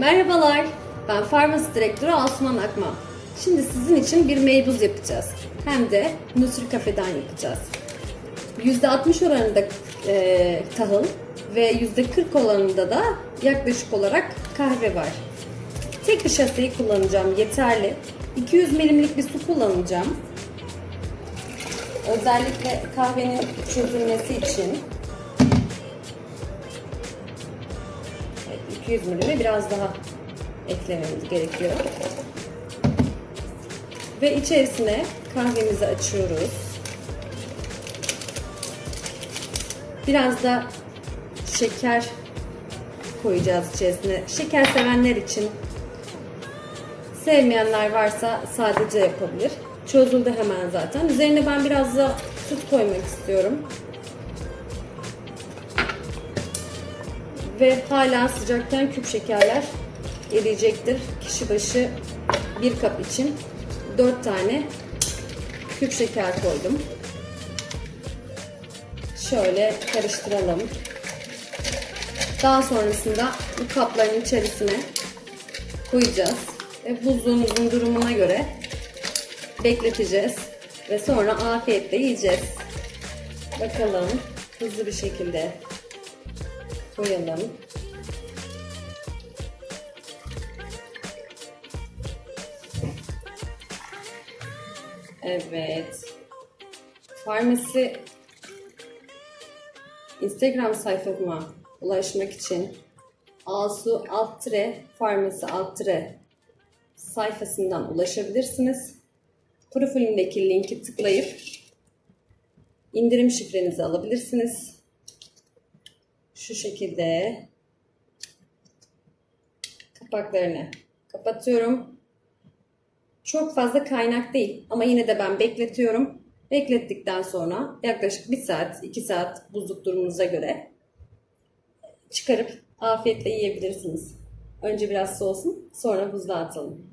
Merhabalar, ben Farmasi Direktörü Asuman Akman. Şimdi sizin için bir meybuz yapacağız. Hem de Nutri Cafe'den yapacağız. %60 oranında e, tahıl ve %40 oranında da yaklaşık olarak kahve var. Tek nişastayı kullanacağım yeterli. 200 milimlik bir su kullanacağım. Özellikle kahvenin çözülmesi için. 200 milime biraz daha eklememiz gerekiyor. Ve içerisine kahvemizi açıyoruz. Biraz da şeker koyacağız içerisine. Şeker sevenler için sevmeyenler varsa sadece yapabilir. Çözüldü hemen zaten. Üzerine ben biraz da süt koymak istiyorum. Ve hala sıcakken küp şekerler eriyecektir. Kişi başı bir kap için 4 tane küp şeker koydum. Şöyle karıştıralım. Daha sonrasında bu kapların içerisine koyacağız. Ve buzluğumuzun durumuna göre bekleteceğiz. Ve sonra afiyetle yiyeceğiz. Bakalım hızlı bir şekilde koyalım. Evet. Farmasi Instagram sayfama ulaşmak için Asu alt tire farmasi alt sayfasından ulaşabilirsiniz. Profilimdeki linki tıklayıp indirim şifrenizi alabilirsiniz. Şu şekilde kapaklarını kapatıyorum. Çok fazla kaynak değil ama yine de ben bekletiyorum. Beklettikten sonra yaklaşık 1 saat, 2 saat buzluk durumunuza göre çıkarıp afiyetle yiyebilirsiniz. Önce biraz soğusun, sonra buzluğa atalım.